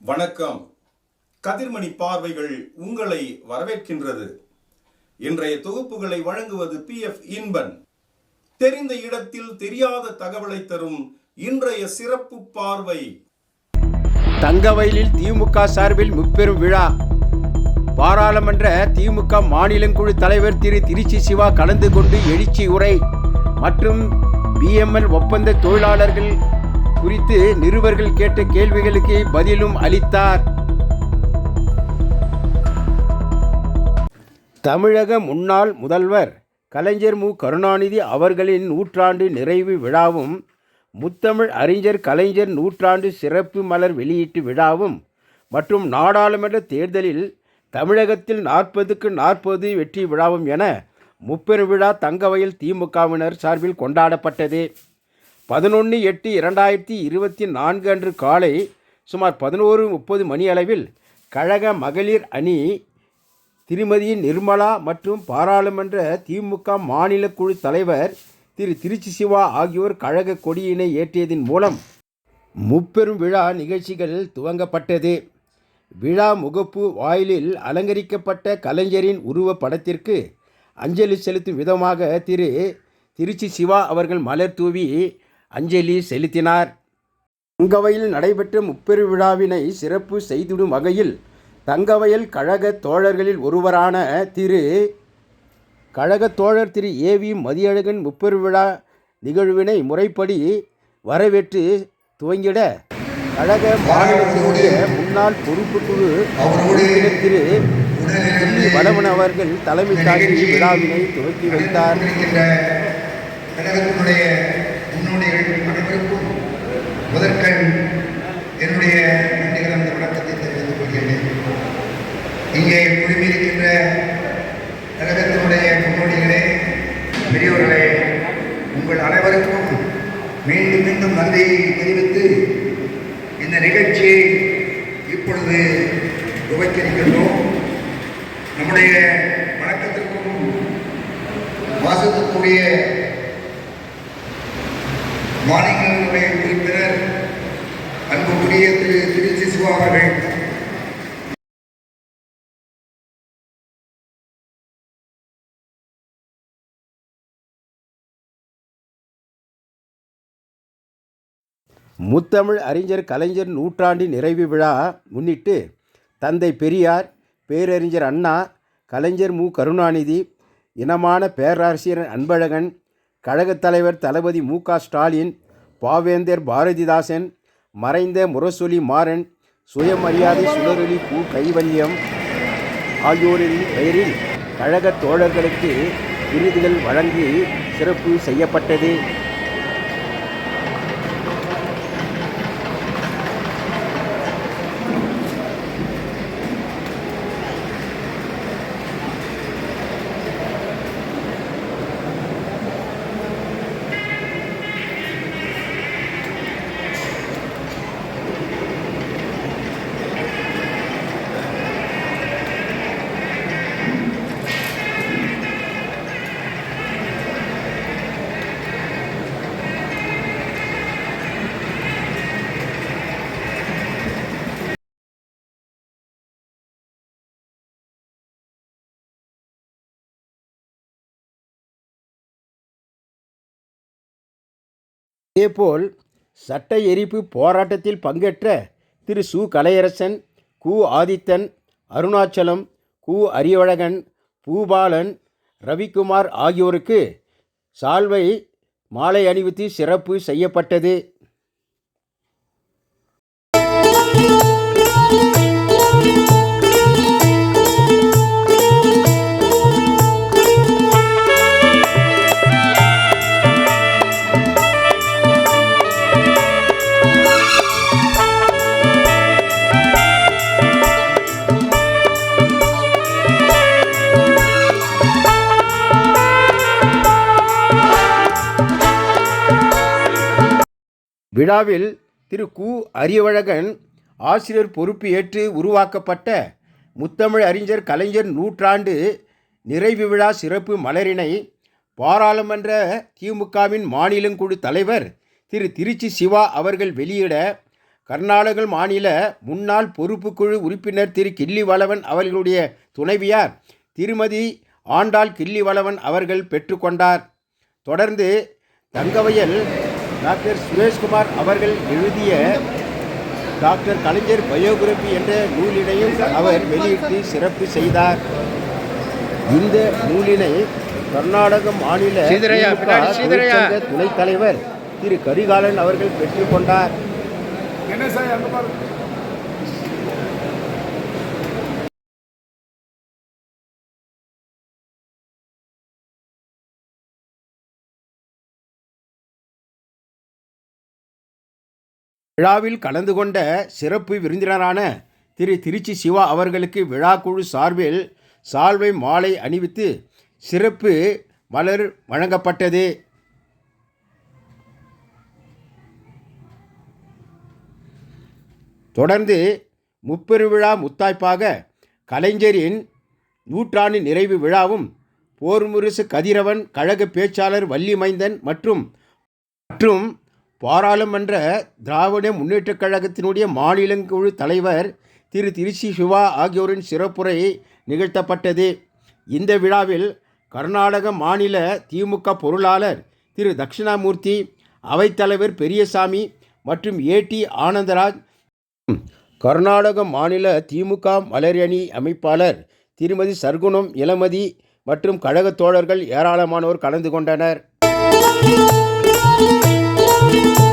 வணக்கம். கதிர்மணி பார்வைகள் உங்களை வரவேற்கின்றது. இன்றைய தொகுப்புகளை வழங்குவது பி. எஃப். இன்பன். தெரிந்த இடத்தில் தெரியாத தகவலை தரும் இன்றைய சிறப்பு பார்வை. தங்கவயலில் திமுக சார்பில் முப்பெரும் விழா. பாராளுமன்ற திமுக மாநிலங்குழு தலைவர் திரு திருச்சி சிவா கலந்து கொண்டு எழுச்சி உரை. மற்றும் பிஎம்எல் ஒப்பந்த தொழிலாளர்கள் குறித்து நிருபர்கள் கேட்ட கேள்விகளுக்கு பதிலும் அளித்தார். தமிழக முன்னாள் முதல்வர் கலைஞர் மு. கருணாநிதி அவர்களின் நூற்றாண்டு நிறைவு விழாவும் முத்தமிழ் அறிஞர் கலைஞர் நூற்றாண்டு சிறப்பு மலர் வெளியீட்டு விழாவும் மற்றும் நாடாளுமன்ற தேர்தலில் தமிழகத்தில் நாற்பதுக்கு நாற்பது வெற்றி விழாவும் என முப்பெரும் விழா தங்கவயல் திமுகவினர் சார்பில் கொண்டாடப்பட்டது. பதினொன்று எட்டு இரண்டாயிரத்தி இருபத்தி நான்கு அன்று காலை சுமார் பதினோரு முப்பது மணி அளவில் கழக மகளிர் அணி திருமதி நிர்மலா மற்றும் பாராளுமன்ற திமுக மாநில குழு தலைவர் திரு திருச்சி சிவா ஆகியோர் கழக கொடியினை ஏற்றியதன் மூலம் முப்பெரும் விழா நிகழ்ச்சிகள் துவங்கப்பட்டது. விழா முகப்பு வாயிலில் அலங்கரிக்கப்பட்ட கலைஞரின் உருவ படத்திற்கு அஞ்சலி செலுத்தும் விதமாக திரு திருச்சி சிவா அவர்கள் மலர் தூவி அஞ்சலி செலுத்தினார். தங்கவயலில் நடைபெற்ற முப்பெரு விழாவினை சிறப்பு செய்திடும் வகையில் தங்கவயல் கழக தோழர்களில் ஒருவரான திரு கழக தோழர் திரு ஏவி மதியழகன் முப்பெரு விழா நிகழ்வினை முறைப்படி வரவேற்று துவங்கிட கழக மாநிலத்தினுடைய முன்னாள் பொறுப்பு குழு உறுப்பினர் திரு வளவன் அவர்கள் தலைமை தாங்கி விழாவினை துவக்கி வைத்தார். என்னுடைய அனைவருக்கும் முதற்கண் என்னுடைய நன்றி கலந்த வணக்கத்தை தெரிவித்துக் கொள்கிறேன். இங்கே குழுமியிருக்கின்ற கழகத்தினுடைய முன்னோடிகளே பெரியோர்களே உங்கள் அனைவருக்கும் மீண்டும் மீண்டும் நன்றியை தெரிவித்து இந்த நிகழ்ச்சியை இப்பொழுது துவக்கியிருக்கின்றோம். நம்முடைய வணக்கத்திற்கும் வாசத்துக்குரிய மாநிலங்களவை உறுப்பினர் அன்புக்குரிய திரு திருச்சி சிவா அவர்கள். முத்தமிழ் அறிஞர் கலைஞர் நூற்றாண்டு நிறைவு விழா முன்னிட்டு தந்தை பெரியார் பேரறிஞர் அண்ணா கலைஞர் மு. கருணாநிதி இனமான பேராசிரியர் அன்பழகன் கழகத் தலைவர் தளபதி மு க ஸ்டாலின் பாவேந்தர் பாரதிதாசன் மறைந்த முரசொலி மாறன் சுயமரியாதை சுடரொலி பூ கைவல்யம் ஆகியோரின் பெயரில் கழகத் தோழர்களுக்கு விருதுகள் வழங்கி சிறப்பு செய்யப்பட்டது. இதேபோல் சட்ட எரிப்பு போராட்டத்தில் பங்கேற்ற திரு சு. கலையரசன் கு. ஆதித்தன் அருணாச்சலம் கு. அரியவழகன் பூபாலன் ரவிக்குமார் ஆகியோருக்கு சால்வை மாலை அணிவித்து சிறப்பு செய்யப்பட்டது. விழாவில் திரு கு அரியவழகன் ஆசிரியர் பொறுப்பு ஏற்று உருவாக்கப்பட்ட முத்தமிழ் அறிஞர் கலைஞர் நூற்றாண்டு நிறைவு விழா சிறப்பு மலரினை பாராளுமன்ற திமுகவின் மாநிலங்குழு தலைவர் திரு திருச்சி சிவா அவர்கள் வெளியிட கர்நாடக மாநில முன்னாள் பொறுப்புக்குழு உறுப்பினர் திரு கிள்ளிவளவன் அவர்களுடைய துணைவியார் திருமதி ஆண்டாள் கிள்ளிவளவன் அவர்கள் பெற்றுக்கொண்டார். தொடர்ந்து தங்கவயல் டாக்டர் சுரேஷ்குமார் அவர்கள் எழுதிய டாக்டர் கலைஞர் பயோகிராபி என்ற நூலினையும் அவர் வெளியிட்டு சிறப்பு செய்தார். இந்த நூலினை கர்நாடக மாநில துணைத் தலைவர் திரு கரிகாலன் அவர்கள் பெற்றுக்கொண்டார் விழாவில் கலந்து கொண்ட சிறப்பு விருந்தினரான திரு திருச்சி சிவா அவர்களுக்கு விழாக்குழு சார்பில் சால்வை மாலை அணிவித்து சிறப்பு மலர் வழங்கப்பட்டது. தொடர்ந்து முப்பெருவிழா முத்தாய்ப்பாக கலைஞரின் நூற்றாண்டு நிறைவு விழாவும் போர்முரசு கதிரவன் கழக பேச்சாளர் வள்ளிமைந்தன் மற்றும் மற்றும் பாராளுமன்ற திராவிட முன்னேற்றக் கழகத்தினுடைய மாநிலங்குழு தலைவர் திரு திருச்சி சிவா ஆகியோரின் சிறப்புரை நிகழ்த்தப்பட்டது. இந்த விழாவில் கர்நாடக மாநில திமுக பொருளாளர் திரு தட்சிணாமூர்த்தி அவைத்தலைவர் பெரியசாமி மற்றும் ஏடி ஆனந்தராஜ் கர்நாடக மாநில திமுக மலரணி அமைப்பாளர் திருமதி சர்க்குணம் இளமதி மற்றும் கழகத் தோழர்கள் ஏராளமானோர் கலந்து கொண்டனர். நிகழ்ச்சியை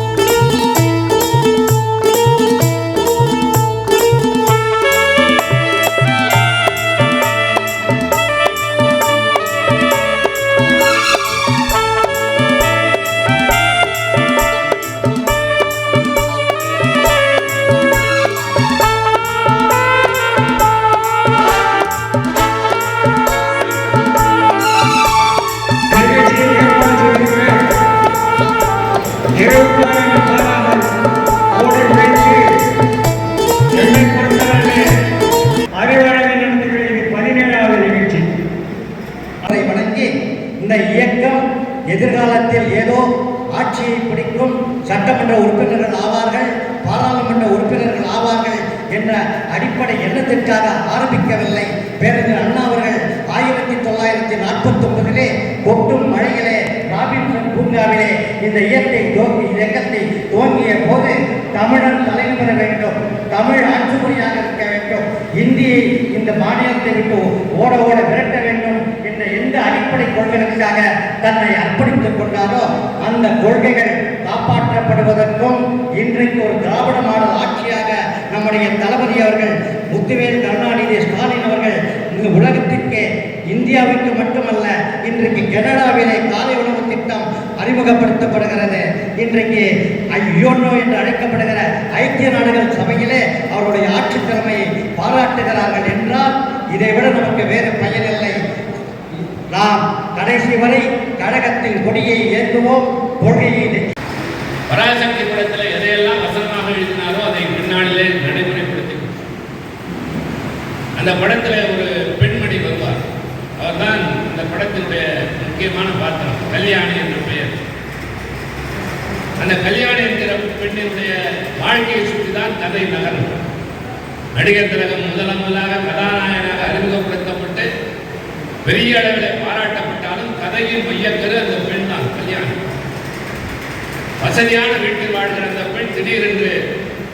அடிப்படை எண்ணத்திற்காக ஆரம்பிக்கவில்லை. பேரறிஞர் அண்ணா அவர்கள் ஆயிரத்தி தொள்ளாயிரத்தி நாற்பத்தி ஒன்பதிலே கொட்டும் மழையிலே ராபின்சன் பூங்காவிலே இந்த இயற்கை தோங்கி இயக்கத்தை துவங்கிய போது தமிழன் தலைமுறை வேண்டும். தமிழ் ஆட்சிமொழியாக இருக்க வேண்டும். இந்தியை இந்த மாநிலத்தை விட்டு ஓட ஓட விரட்ட வேண்டும் என்ற எந்த அடிப்படை கொள்கைகளுக்காக தன்னை அர்ப்பணித்துக் கொண்டாரோ அந்த கொள்கைகள் காப்பாற்றப்படுவதற்கும் இன்றைக்கு ஒரு திராவிட மாடல் ஆட்சியாக நம்முடைய தளபதி அவர்கள் முத்துவேல் கருணாநிதி ஸ்டாலின் அவர்கள் இந்த உலகத்திற்கே இந்தியாவுக்கு மட்டுமல்ல இன்றைக்கு கனடாவிலே காலை உணவு திட்டம் அறிமுகப்படுத்தப்படுகிறது. இன்றைக்கு ஐயோனோ என்று அழைக்கப்படுகிற ஐக்கிய நாடுகள் சபையிலே அவருடைய ஆட்சி திறமையை பாராட்டுகிறார்கள் என்றால் இதைவிட நமக்கு வேறு பயனில்லை நாம் கடைசி வரை கழகத்தின் கொடியை ஏற்றுவோம் கொள்கையை பராசக்தி படத்தில் எதையெல்லாம் வசனமாக எழுதினாரோ அதை பின்னாளிலே நடைமுறைப்படுத்தி அந்த படத்தில் ஒரு பெண்மணி வருவார். அவர்தான் இந்த படத்தினுடைய முக்கியமான பாத்திரம் கல்யாணி என்ற பெயர். அந்த கல்யாணி என்கிற பெண்ணினுடைய வாழ்க்கையை சுற்றி தான் கதை நகரும். நடிகர் திலகம் முதல முதலாக கதாநாயகனாக அறிமுகப்படுத்தப்பட்டு பெரிய அளவில் பாராட்டப்பட்டாலும் கதையின் மையக்கரு அந்த பெண் வசதியான வீட்டில் வாழ்கிற அந்த பெண் திடீரென்று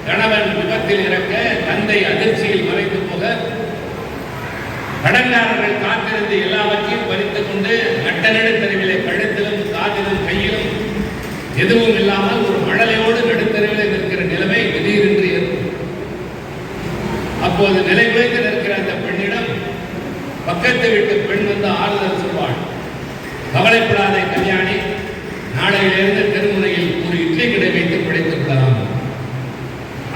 கணவன் விபத்தில் இறக்க தந்தை அதிர்ச்சியில் மறைந்து போக கடன்காரர்கள் காத்திருந்து எல்லாவற்றையும் பறித்துக் கொண்டு நட்ட தெருவிலே கழுத்திலும் காதிலும் கையிலும் எதுவும் இல்லாமல் ஒரு மழலையோடு நடுத்தருவிலே நிற்கிற நிலைமை திடீரென்று ஏற்படும். அப்போது நிலை குலைந்து நிற்கிற அந்த பெண்ணிடம் பக்கத்து வீட்டு பெண் வந்து ஆறுதல் சொல்வாள். கவலைப்படாதே கல்யாணி நாளையிலிருந்து தெருமுனையில் ஒரு இட்லி கடை வைத்து பிழைத்துக் கொள்ளலாம்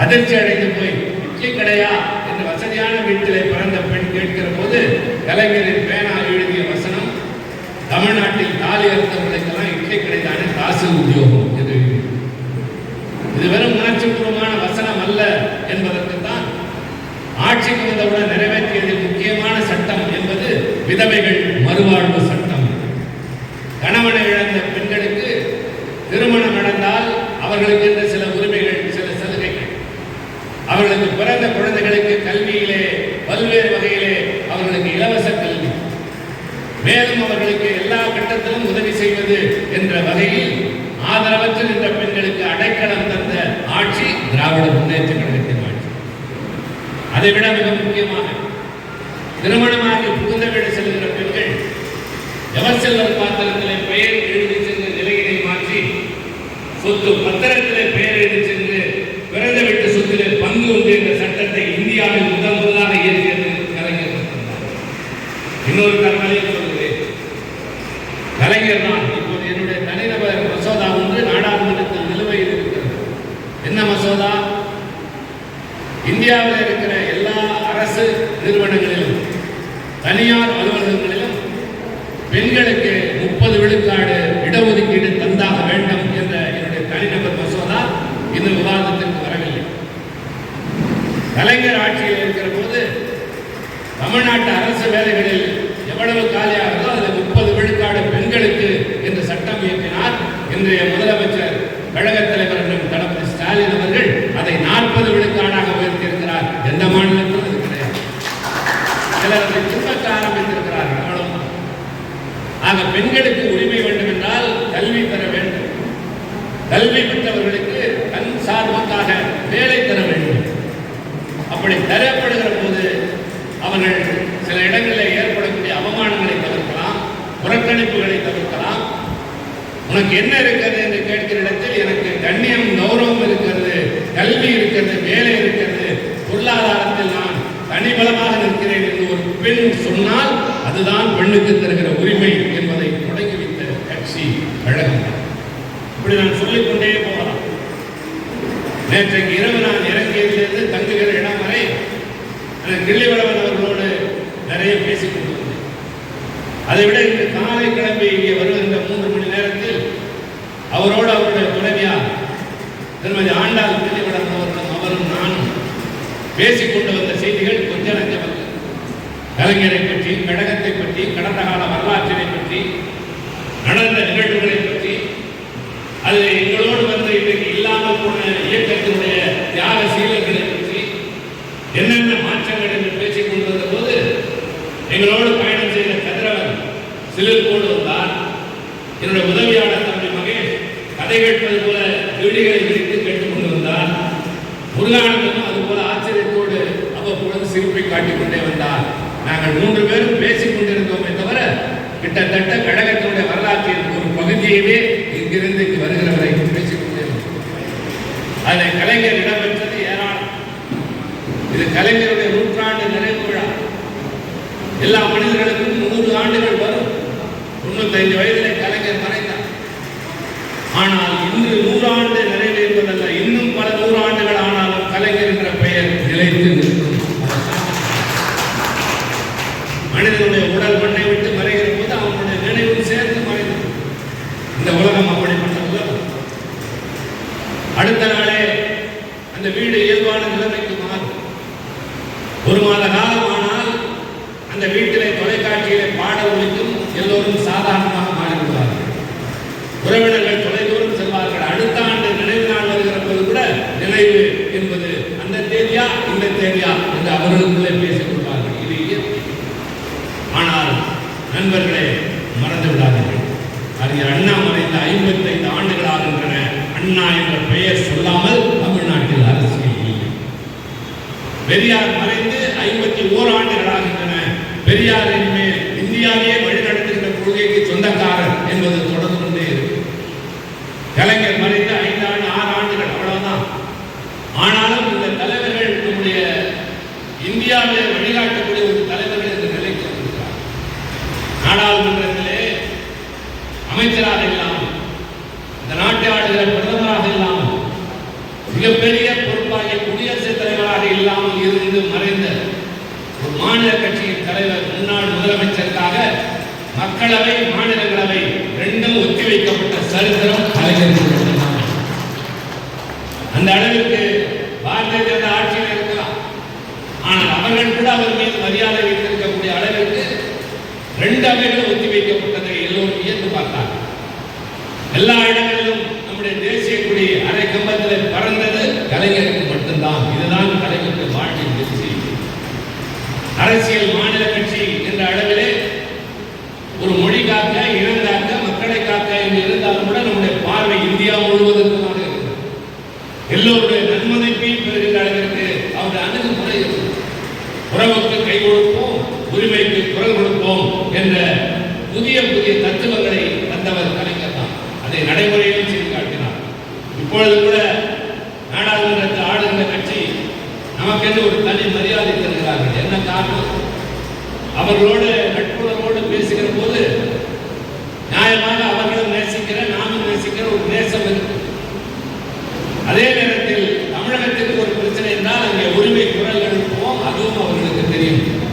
அதிர்ச்சி அடைந்து போய் இட்லி கடையா என்று வசதியான வீட்டிலே பிறந்த பெண் கேட்கிற போது கலைஞரின் பேனா எழுதிய வசனம் தமிழ்நாட்டில் தாலி அறுத்தவர்களுக்கெல்லாம் இட்லி கிடைத்தானே தானே காசு உத்தியோகம் என்று இது வெறும் உணர்ச்சிபூர்வமான வசனம் அல்ல என்பதற்கு தான் ஆட்சிக்கு வந்தவுடன் நிறைவேற்றியதில் முக்கியமான சட்டம் என்பது விதவைகள் மறுவாழ்வு சட்டம். கணவனை இழந்த பெண்களுக்கு திருமணம் நடந்தால் அவர்களுக்கு என்ற சில உரிமைகள் சில சலுகைகள் பிறந்த குழந்தைகளுக்கு கல்வியிலே பல்வேறு வகையிலே அவர்களுக்கு இலவச கல்வி மேலும் அவர்களுக்கு எல்லா கட்டத்திலும் உதவி செய்வது என்ற வகையில் ஆதரவற்று நின்ற பெண்களுக்கு அடைக்கலம் தந்த ஆட்சி திராவிட முன்னேற்ற கழகத்தின் ஆட்சி. அதை விட மிக முக்கியமாக திருமணமாகி புகுந்த வீடு செல்கிற பெண்கள் எவர்செல்வர் பாத்திரத்திலே பெயர் எழுதி சென்று நிலையினை மாற்றி சொத்து பத்திரத்திலே பெயர் எழுதி சென்று பிறந்த வீட்டு சொத்திலே பங்கு உண்டு என்ற சட்டத்தை இந்தியாவில் முதல் முதலாக இயற்றியது கலைஞர் இன்னொரு தரம் Adiós. ஆக பெண்களுக்கு உரிமை வேண்டும் என்றால் கல்வி பெற வேண்டும். கல்வி பெற்றவர்களுக்கு தன் சார்புக்காக வேலை தர வேண்டும். அப்படி தரப்படுகிற போது அவர்கள் சில இடங்களில் ஏற்படக்கூடிய அவமானங்களை தவிர்க்கலாம் புறக்கணிப்புகளை தவிர்க்கலாம். உனக்கு என்ன இருக்கிறது என்று கேட்கிற இடத்தில் எனக்கு கண்ணியம் கௌரவம் இருக்கிறது கல்வி இருக்கிறது வேலை இருக்கிறது பொருளாதாரத்தில் நான் தனிபலமாக நிற்கிறேன் என்று ஒரு பெண் சொன்னால் அதுதான் பெண்ணுக்கு தருகிற உரிமை என்பதை தொடங்கி வைத்த கட்சி கழகம். இப்படி நான் சொல்லிக்கொண்டே போகலாம். நேற்றைக்கு இரவு நான் இறங்கியதிலிருந்து தங்குகிற இடம் வரை கிள்ளிவளவன் அவர்களோடு நிறைய பேசிக் கொண்டிருந்தேன். அதை விட இன்று காலை கிளம்பி இங்கே வருகின்ற மூன்று மணி நேரத்தில் அவரோடு அவருடைய துணைவியார் திருமதி ஆண்டாள் கிள்ளிவளவன் அவர்களும் அவரும் நானும் பேசிக் கொண்டு வந்த செய்திகள் கொஞ்சம் நஞ்சமல்ல கலைஞரை பற்றி கடகத்தை பற்றி கடந்த கால வரலாற்றினை பற்றி நடந்த நிகழ்வுகளை பற்றி அது எங்களோடு வந்து இன்றைக்கு இல்லாமல் போன இயக்கத்தினுடைய தியாக சீலர்களை பற்றி என்னென்ன மாற்றங்கள் என்று பேசிக் கொண்டிருந்த போது எங்களோடு பயணம் செய்த கதிரவன் கொண்டு வந்தார் என்னுடைய உதவியாளர் தம்பி மகேஷ் கதை கேட்பது போல வீடுகளை விரித்து கேட்டுக் கொண்டிருந்தார் முருகானந்தனும் அது போல ஆச்சரியத்தோடு அவ்வப்பொழுது சிரிப்பை காட்டிக்கொண்டே வந்தார் நாங்கள் மூன்று பேரும் பேசிக் கொண்டிருந்தோமே தவிர கிட்டத்தட்ட கழகத்தினுடைய வரலாற்றின் ஒரு பகுதியவே இங்கிருந்து இங்கு வருகிற வரை பேசிக் கொண்டிருந்தோம். அதில் கலைஞர் இடம்பெற்றது ஏராளம். இது கலைஞருடைய நூற்றாண்டு நிறைவு விழா. எல்லா மனிதர்களுக்கும் நூறு ஆண்டுகள் வரும். தொண்ணூத்தைந்து வயதிலே கலைஞர் மறைந்தார். ஆனால் இன்று நூறாண்டு நிறைவு என்பதல்ல இன்னும் பல நூறாண்டுகள் ஆனாலும் கலைஞர் என்ற பெயர் நிலைத்து நிற்கும் மனிதனுடைய உடல் மண்ணை விட்டு மறைகிற போது அவனுடைய நினைவும் சேர்ந்து மறைந்தது இந்த உலகம் அப்படிப்பட்ட உலகம் அடுத்த நாளே அந்த வீடு இயல்பான நிலைமைக்கு மாறும் ஒரு மாத காலமானால் அந்த வீட்டிலே தொலைக்காட்சியிலே பாட ஒலிக்கும் எல்லோரும் சாதாரணமாக மாறிவிடுவார்கள் உறவினர்கள் தொலைதூரம் செல்வார்கள். அடுத்த ஆண்டு நினைவு நாள் வருகிற போது கூட நினைவு என்பது அந்த தேதியா இந்த தேதியா என்று அவர்களுக்குள்ளே பேசிக் கொள்வார்கள். இது இயற்கை. ஆனால் நண்பர்களே மறந்து விடாதீர்கள். அறிஞர் அண்ணா மறைந்த ஐம்பத்தைந்து ஆண்டுகள் ஆகின்றன அண்ணா என்ற பெயர் சொல்லாமல் தமிழ்நாட்டில் அரசியல் இல்லை. பெரியார் மறைந்து ஓராண்டுகளாகின்றன ஆகின்றன பெரியார் இனிமேல் இந்தியாவையே வழிநடத்துகின்ற கொள்கைக்கு சொந்தக்காரர் என்பது தொடர்ந்து கொண்டே இருக்கு கலைஞர் மறைந்து ஐந்து ஆண்டு ஆறு ஆண்டுகள் அவ்வளவுதான். ஆனாலும் இந்த தலைவர்கள் நம்முடைய இந்தியாவிலே வழிகாட்டக்கூடிய ஒரு தலைவர்கள் என்ற நிலைக்கு வந்திருக்கிறார் நாடாளுமன்றத்திலே அமைச்சராக இல்லாமல் இந்த நாட்டை ஆளுகிற பிரதமராக இல்லாமல் மிகப்பெரிய பொறுப்பாகிய குடியரசுத் தலைவராக இல்லாமல் இருந்து மறைந்த ஒரு மாநில கட்சியின் தலைவர் முன்னாள் முதலமைச்சருக்காக மக்களவை மாநிலங்களவை ரெண்டும் ஒத்திவைக்கப்பட்ட சரித்திரம் கலைஞருக்கு அந்த அளவிற்கு பாரதிய ஜனதா ஆட்சியில் இருக்கலாம் ஆனால் அவர்கள் கூட அவர் மீது மரியாதை வைத்திருக்கக்கூடிய அளவிற்கு ரெண்டு அவைகளும் ஒத்திவைக்கப்பட்டதை எல்லோரும் வியந்து பார்த்தார்கள். எல்லா இடங்களிலும் நம்முடைய தேசிய கொடி அரை கம்பத்தில் பறந்தது கலைஞருக்கு மட்டும்தான். இதுதான் கலைஞருக்கு அரசியல் Obrigado. Né?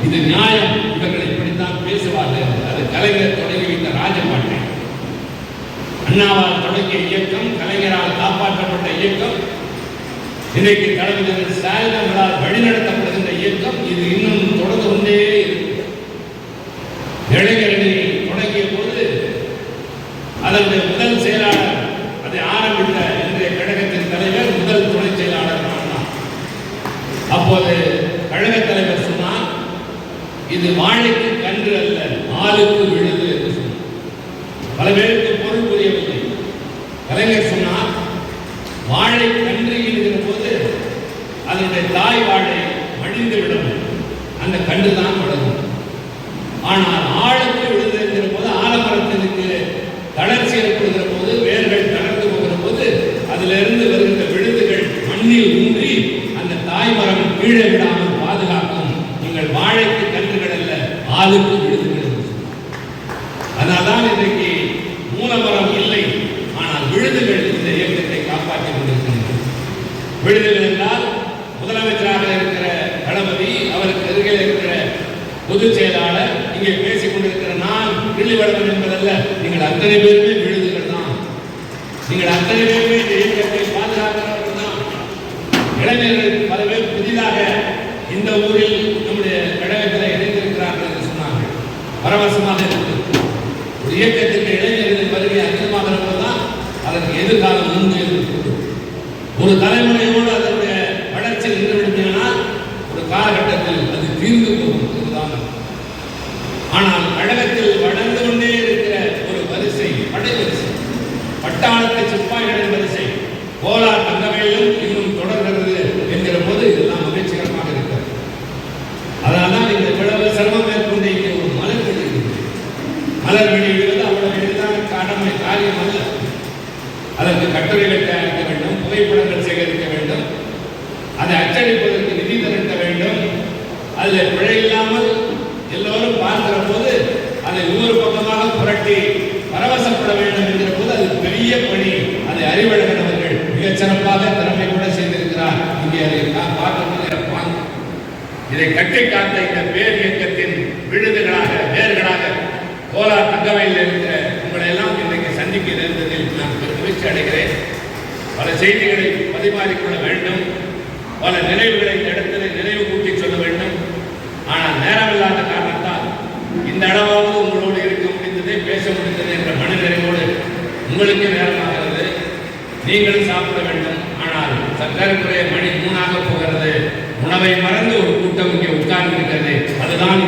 இது நியாயம் இவர்கள் இப்படித்தான் பேசுவார்கள் அது கலைஞர் தொடங்கிவிட்ட வைத்த ராஜபாட்டை. அண்ணாவால் தொடங்கிய இயக்கம் கலைஞரால் காப்பாற்றப்பட்ட இயக்கம் இன்றைக்கு கடந்த ஸ்டாலின் அவர்களால் வழிநடத்தப்படுகின்ற இயக்கம் இது இன்னும் தொடர்ந்து கொண்டே அந்த கண்டு தான் பழகும் ஆனால் ஆழ பரவசமாக இருக்குது ஒரு இயக்கத்திற்கு இளைஞர்களின் வருகை அதிகமாக இருப்பதால் அதற்கு எதிர்காலம் முன்பு ஒரு தலைமுறை தெரியாமல் எல்லோரும் பார்க்கிற போது அதை நூறு பக்கமாக புரட்டி பரவசப்பட வேண்டும் என்கிற போது அது பெரிய பணி. அதை அறிவழகனவர்கள் மிகச்சிறப்பாக திறமை கூட செய்திருக்கிறார். இங்கே அதை நான் பார்க்கும்போது இதை கட்டி காத்த இந்த பேர் இயக்கத்தின் விழுதுகளாக வேர்களாக கோலார் தங்கவையில் இருந்த உங்களை எல்லாம் இன்றைக்கு சந்திக்க நேர்ந்ததில் நான் மகிழ்ச்சி அடைகிறேன். பல செய்திகளை பரிமாறிக்கொள்ள வேண்டும். பல நினைவுகளை இந்த நினைவு கூட்டி சொல்ல வேண்டும். ஆனால் நேரம் இல்லாத காரணத்தால் இந்த இடமாவது உங்களோடு இருக்க முடிந்ததே பேச முடிந்தது என்ற மன நிறைவோடு உங்களுக்கு நேரமாகிறது. நீங்களும் சாப்பிட வேண்டும். ஆனால் சர்க்காருக்குரிய மணி மூணாக போகிறது. உணவை மறந்து ஒரு கூட்டம் இங்கே உட்கார்ந்து இருக்கிறது அதுதான்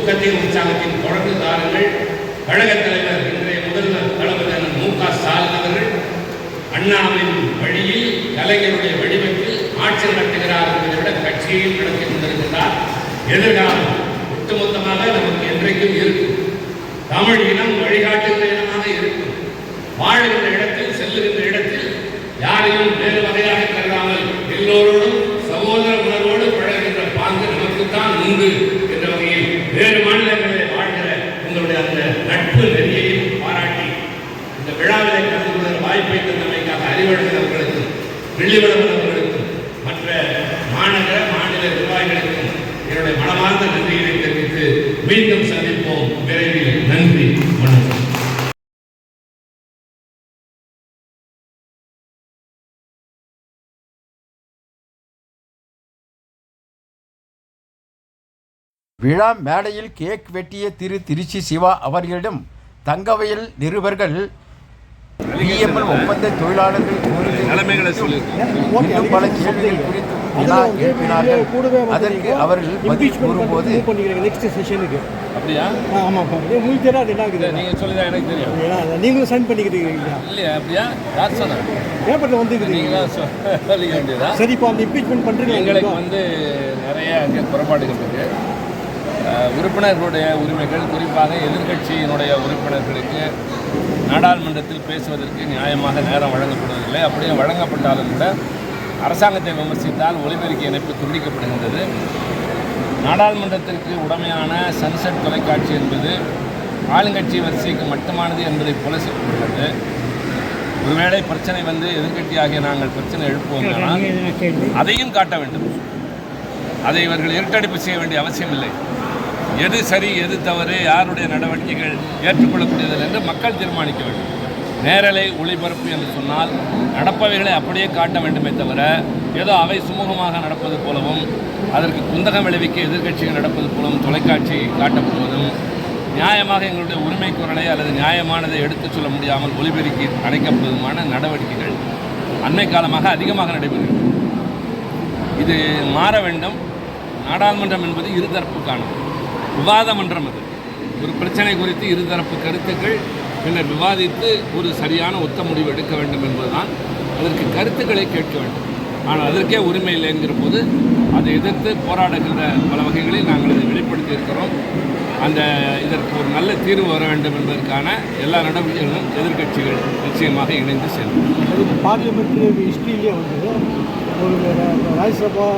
அந்த உற்சாகத்தின் தொடர்ந்துதாரர்கள் கழக கழகத் தலைவர் இன்றைய முதல்வர் தளபதி மு க ஸ்டாலின் அவர்கள் அண்ணாவின் வழியில் கலைஞருடைய வடிவத்தில் ஆட்சி நடத்துகிறார் என்பதை விட கட்சியையும் நடத்தி கொண்டிருக்கிறார். எதிர்காலம் ஒட்டுமொத்தமாக நமக்கு என்றைக்கும் இருக்கும். தமிழ் இனம் வழிகாட்டுகிற இனமாக இருக்கும். வாழ்கின்ற இடத்தில் செல்லுகின்ற இடத்தில் யாரையும் வேறு வகையாக கருதாமல் எல்லோரோடும் சகோதர உணர்வோடு பழகுகின்ற பாங்கு நமக்குத்தான் உண்டு. வேறு மாநிலங்களிலே வாழ்கிற உங்களுடைய அந்த நட்பு நெறியையும் பாராட்டி இந்த விழாவிலே கலந்து கொள்கிற வாய்ப்பை தந்தமைக்காக அறிவழகன் அவர்களுக்கும் வெள்ளிவளவன் அவர்களுக்கும் மற்ற மாநகர மாநில நிர்வாகிகளுக்கும் என்னுடைய மனமார்ந்த நன்றியை தெரிவித்து மீண்டும் சந்திப்போம். விரைவில் விழா மேடையில் கேக் வெட்டிய திரு திருச்சி சிவா அவர்களிடம் தங்கவயல் நிருபர்கள் பிஎம்எல் ஒப்பந்த தொழிலாளர்கள் நிலைமைகளை சொல்லி இன்னும் பல கேள்விகள் குறித்து வினா எழுப்பினார்கள். அதற்கு அவர்கள் பதில் கூறும்போது நெக்ஸ்ட் செஷனுக்கு அப்படியா? ஆமாம் உங்களுக்கு தெரியாது என்ன இருக்குது நீங்க சொல்லிதான் எனக்கு தெரியும். நீங்களும் சைன் பண்ணிக்கிறீங்க இல்லையா? அப்படியா? யார் சொன்னா? பேப்பரில் நீங்களா வேண்டியதா சரி இப்போ அந்த இம்பீச்மெண்ட் எங்களுக்கு பண்ணுறீங்க வந்து நிறைய அங்கே குறைபாடுகள் இருக்கு. அஹ், உறுப்பினர்களுடைய உரிமைகள் குறிப்பாக எதிர்க்கட்சியினுடைய உறுப்பினர்களுக்கு நாடாளுமன்றத்தில் பேசுவதற்கு நியாயமாக நேரம் வழங்கப்படுவதில்லை. அப்படியே வழங்கப்பட்டாலும் கூட அரசாங்கத்தை விமர்சித்தால் ஒலிபெருக்கி இணைப்பு துண்டிக்கப்படுகின்றது. நாடாளுமன்றத்திற்கு உடமையான சன்செட் தொலைக்காட்சி என்பது ஆளுங்கட்சி வரிசைக்கு மட்டுமானது என்பதை புலசிட்டுள்ளது ஒருவேளை பிரச்சனை வந்து எதிர்க்கட்சியாகிய நாங்கள் பிரச்சனை எழுப்புவோமானால் அதையும் காட்ட வேண்டும். அதை இவர்கள் இருட்டடிப்பு செய்ய வேண்டிய அவசியம் இல்லை. எது சரி எது தவறு யாருடைய நடவடிக்கைகள் ஏற்றுக்கொள்ளக்கூடியது என்று மக்கள் தீர்மானிக்க வேண்டும். நேரலை ஒளிபரப்பு என்று சொன்னால் நடப்பவைகளை அப்படியே காட்ட வேண்டுமே தவிர ஏதோ அவை சுமூகமாக நடப்பது போலவும் அதற்கு குந்தகம் விளைவிக்க எதிர்க்கட்சிகள் நடப்பது போலவும் தொலைக்காட்சி காட்டப்படுவதும் நியாயமாக எங்களுடைய உரிமை குரலை அல்லது நியாயமானதை எடுத்துச் சொல்ல முடியாமல் ஒலிபெருக்கி அணைக்கப்படுவதுமான நடவடிக்கைகள் அண்மை காலமாக அதிகமாக நடைபெறுகிறது. இது மாற வேண்டும். நாடாளுமன்றம் என்பது இருதரப்புக்கானது. விவாத மன்றம் அது. ஒரு பிரச்சனை குறித்து இருதரப்பு கருத்துக்கள் பின்னர் விவாதித்து ஒரு சரியான ஒத்த முடிவு எடுக்க வேண்டும் என்பதுதான். அதற்கு கருத்துக்களை கேட்க வேண்டும். ஆனால் அதற்கே உரிமை இல்லை என்கிற போது அதை எதிர்த்து போராடுகின்ற பல வகைகளில் நாங்கள் அதை வெளிப்படுத்தி இருக்கிறோம். அந்த இதற்கு ஒரு நல்ல தீர்வு வர வேண்டும் என்பதற்கான எல்லா நடவடிக்கைகளும் எதிர்க்கட்சிகள் நிச்சயமாக இணைந்து செல்லும். பார்லிமெண்ட் ஹிஸ்ட்ரியிலே வந்து ஒரு ராஜ்யசபா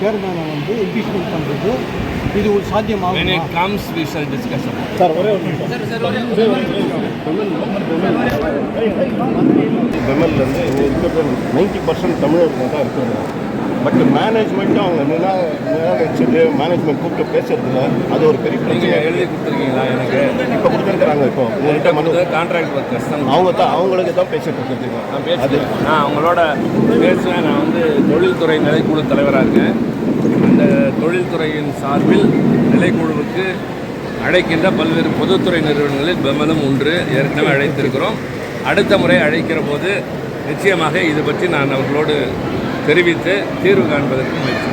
சேர்மேனை வந்து இம்பீச்மெண்ட் பண்ணுறது இது ஒரு When சாத்தியமாகும் it comes, we shall discuss about it. Sir ஒரே ஒரு நிமிஷம். பெமல்லேருந்து இங்கே இருக்கிற நைன்டி பர்சன்ட் தமிழர்கள் தான் இருக்கிறது பட் மேனேஜ்மெண்ட்டும் அவங்க நிலா நிராகரிச்சது மேனேஜ்மெண்ட் கூப்பிட்டு பேசுறதுல அது ஒரு பெரிய நீங்க பிரச்சனை எழுதி கொடுத்துருக்கீங்களா எனக்கு? இப்போ கொடுத்துருக்குறாங்க இப்போ. உங்கள்கிட்ட மனு கான்ட்ராக்ட் ஒர்க்கர்ஸ் தான் அவங்க தான் அவங்களுக்கு தான் பேசிட்டு இருக்கிறது நான் பேசுகிறேன் நான் அவங்களோட பேசுவேன் நான் வந்து தொழில்துறை நிலைக்குழு தலைவராக இருக்கேன். தொழில்துறையின் சார்பில் நிலைக்குழுவுக்கு அழைக்கின்ற பல்வேறு பொதுத்துறை நிறுவனங்களில் பெமலும் ஒன்று ஏற்கனவே அழைத்திருக்கிறோம். அடுத்த முறை அழைக்கிற போது நிச்சயமாக இது பற்றி நான் அவர்களோடு தெரிவித்து தீர்வு காண்பதற்கு முயற்சி